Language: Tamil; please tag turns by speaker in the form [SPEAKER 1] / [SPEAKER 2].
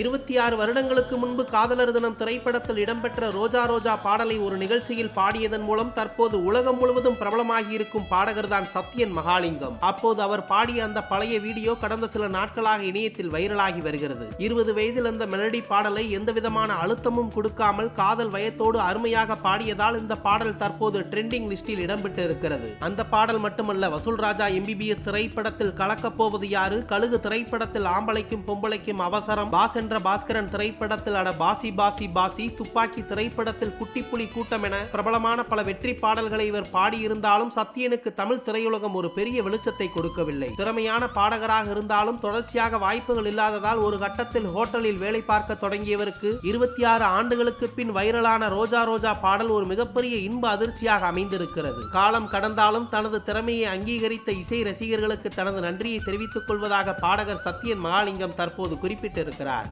[SPEAKER 1] இருபத்தி ஆறு வருடங்களுக்கு முன்பு காதலர் தினம் திரைப்படத்தில் இடம்பெற்ற ரோஜா ரோஜா பாடலை ஒரு நிகழ்ச்சியில் பாடியதன் மூலம் தற்போது உலகம் முழுவதும் பிரபலமாகியிருக்கும் பாடகர் தான் சத்யன் மகாலிங்கம். அப்போது அவர் பாடிய அந்த பழைய வீடியோ கடந்த சில நாட்களாக இணையத்தில் வைரலாகி வருகிறது. இருபது வயதில் அந்த மெலடி பாடலை எந்தவிதமான அழுத்தமும் கொடுக்காமல் காதல் வயத்தோடு அருமையாக பாடியதால் இந்த பாடல் தற்போது ட்ரெண்டிங் லிஸ்டில் இடம்பெற்று இருக்கிறது அந்த பாடல் மட்டுமல்ல வசூல் ராஜா எம்பிபிஎஸ் திரைப்படத்தில் கலக்கப் போவது யாரு? கழுகு திரைப்படத்தில் ஆம்பளைக்கும் பொம்பளைக்கும் அவசரம். பாசன் என்ற பாஸ்கரன் திரைப்படத்தில் அட பாசி பாசி பாசி துப்பாக்கி திரைப்படத்தில் குட்டிப்புலி கூட்டம் என பிரபலமான பல வெற்றி பாடல்களை இவர் பாடியிருந்தாலும் சத்யனுக்கு தமிழ் திரையுலகம் ஒரு பெரிய வெளிச்சத்தை கொடுக்கவில்லை. திறமையான பாடகராக இருந்தாலும் தொடர்ச்சியாக வாய்ப்புகள் இல்லாததால் ஒரு கட்டத்தில் ஹோட்டலில் வேலை பார்க்க தொடங்கியவருக்கு இருபத்தி ஆறு ஆண்டுகளுக்கு பின் வைரலான ரோஜா ரோஜா பாடல் ஒரு மிகப்பெரிய இன்ப அதிர்ச்சியாக அமைந்திருக்கிறது. காலம் கடந்தாலும் தனது திறமையை அங்கீகரித்த இசை ரசிகர்களுக்கு தனது நன்றியை தெரிவித்துக் கொள்வதாக பாடகர் சத்யன் மகாலிங்கம் தற்போது குறிப்பிட்டிருக்கிறார்.